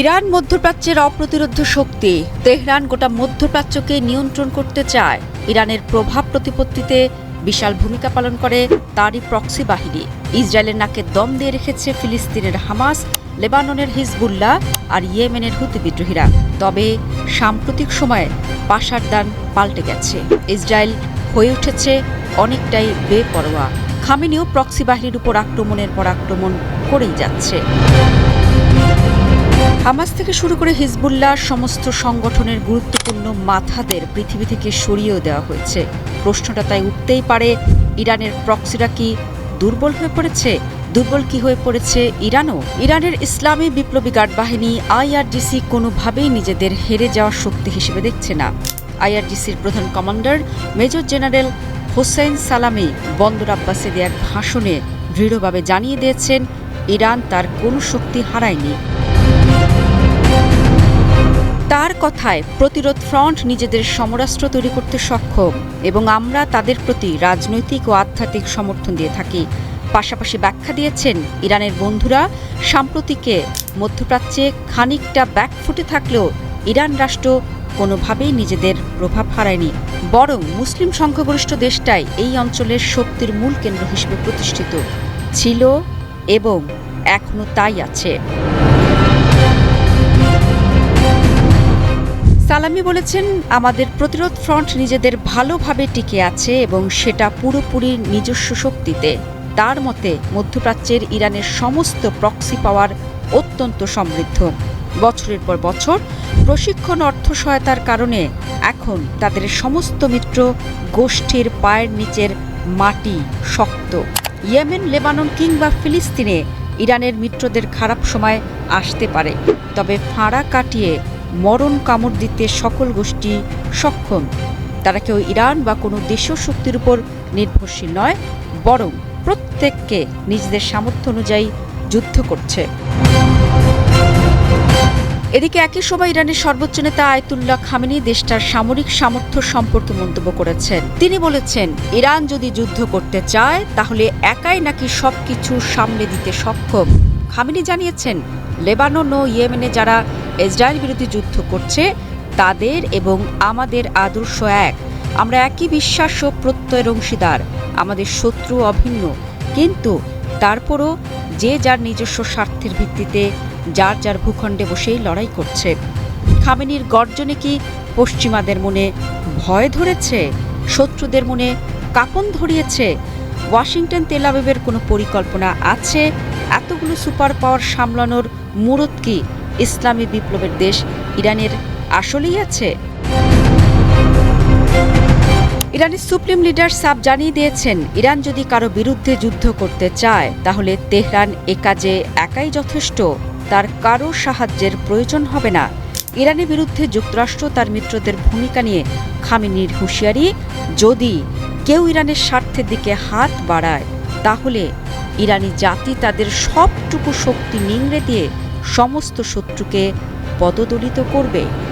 Iran মধ্যপ্রাচ্যের অপ্রতিরোধ্য শক্তি। Tehran গোটা মধ্যপ্রাচ্যকে নিয়ন্ত্রণ করতে চায়। ইরানের প্রভাব প্রতিপত্তিতে বিশাল ভূমিকা পালন করে তারই প্রক্সি বাহিনী। ইসরায়েলের নাকে দম দিয়ে রেখেছে ফিলিস্তিনের হামাস, লেবাননের হিজবুল্লাহ আর ইয়েমেনের হুতি বিদ্রোহীরা। তবে সাম্প্রতিক সময়ে পাশার দান পাল্টে গেছে। ইসরায়েল হয়ে উঠেছে অনেকটাই বেপরোয়া। খামেনিও প্রক্সি বাহিনীর উপর আক্রমণের পর আক্রমণ করেই যাচ্ছে। হামাস থেকে শুরু করে হিজবুল্লাহ সমস্ত সংগঠনের গুরুত্বপূর্ণ মাথাদের পৃথিবী থেকে সরিয়েও দেওয়া হয়েছে। প্রশ্নটা তাই উঠতেই পারে, ইরানের প্রক্সিরা কি দুর্বল হয়ে পড়েছে? দুর্বল কি হয়ে পড়েছে ইরানও? ইরানের ইসলামী বিপ্লবী গার্ড বাহিনী আইআরজিসি কোনোভাবেই নিজেদের হেরে যাওয়ার শক্তি হিসেবে দেখছে না। আইআরজিসির প্রধান কমান্ডার মেজর জেনারেল হোসেন সালামি বন্দর আব্বাসে দেওয়া এক ভাষণে দৃঢ়ভাবে জানিয়ে দিয়েছেন, ইরান তার কোনো শক্তি হারায়নি। কথায় প্রতিরোধ ফ্রন্ট নিজেদের সমরাস্ত্র তৈরি করতে সক্ষম এবং আমরা তাদের প্রতি রাজনৈতিক ও আধ্যাত্মিক সমর্থন দিয়ে থাকি। পাশাপাশি ব্যাখ্যা দিয়েছেন, ইরানের বন্ধুরা সাম্প্রতিকে মধ্যপ্রাচ্যে খানিকটা ব্যাকফুটে থাকলেও ইরান রাষ্ট্র কোনোভাবেই নিজেদের প্রভাব হারায়নি। বরং মুসলিম সংখ্যাগরিষ্ঠ দেশটাই এই অঞ্চলের শক্তির মূল কেন্দ্র হিসেবে প্রতিষ্ঠিত ছিল এবং এখনও তাই আছে। সালামি বলেছেন, আমাদের প্রতিরোধ ফ্রন্ট নিজেদের ভালোভাবে টিকে আছে এবং সেটা পুরোপুরি নিজস্ব শক্তিতে। তার মতে, মধ্যপ্রাচ্যের ইরানের সমস্ত প্রক্সি পাওয়ার অত্যন্ত সমৃদ্ধ। বছরের পর বছর প্রশিক্ষণ অর্থ সহায়তার কারণে এখন তাদের সমস্ত মিত্র গোষ্ঠীর পায়ের নিচের মাটি শক্ত। ইয়েমেন, লেবানন কিংবা ফিলিস্তিনে ইরানের মিত্রদের খারাপ সময় আসতে পারে, তবে ফাঁড়া কাটিয়ে মরণ কামড় দিতে সকল গোষ্ঠী সক্ষম। তারা কেউ ইরান বা কোনো দেশীয় শক্তির উপর নির্ভরশীল নয়, বরং প্রত্যেককে নিজেদের সামর্থ্য অনুযায়ী যুদ্ধ করছে। এদিকে একই সময় ইরানের সর্বোচ্চ নেতা আয়তুল্লাহ খামেনি দেশটার সামরিক সামর্থ্য সম্পর্কে মন্তব্য করেছেন। তিনি বলেছেন, ইরান যদি যুদ্ধ করতে চায়, তাহলে একাই নাকি সবকিছু সামলে দিতে সক্ষম। খামেনি জানিয়েছেন, লেবানন ও ইয়েমেনে যারা ইসরায়েল বিরোধী যুদ্ধ করছে, তাদের এবং আমাদের আদর্শ এক। আমরা একই বিশ্বাস ও প্রত্যয়ের অংশীদার, আমাদের শত্রু অভিন্ন। কিন্তু তারপরও যে যার নিজস্ব স্বার্থের ভিত্তিতে যার যার ভূখণ্ডে বসেই লড়াই করছে। খামেনির গর্জনে কি পশ্চিমাদের মনে ভয় ধরেছে? শত্রুদের মনে কাঁপন ধরিয়েছে? ওয়াশিংটন তেলাবিবের কোনো পরিকল্পনা আছে? এতগুলো সুপার পাওয়ার সামলানোর মুরত কি? ইসলামী বিপ্লবের দেশ ইরানের আসলেই আছে। ইরানের সুপ্রিম লিডার সাব জানিয়ে দিয়েছেন, ইরান যদি কারও বিরুদ্ধে যুদ্ধ করতে চায়, তাহলে তেহরান এ কাজে একাই যথেষ্ট। তার কারও সাহায্যের প্রয়োজন হবে না। ইরানের বিরুদ্ধে যুক্তরাষ্ট্র তার মিত্রদের ভূমিকা নিয়ে খামিনির হুঁশিয়ারি, যদি কেউ ইরানের স্বার্থের দিকে হাত বাড়ায়, তাহলে ইরানি জাতি তাদের সবটুকু শক্তি নিংড়ে দিয়ে সমস্ত শত্রুকে পদদলিত করবে।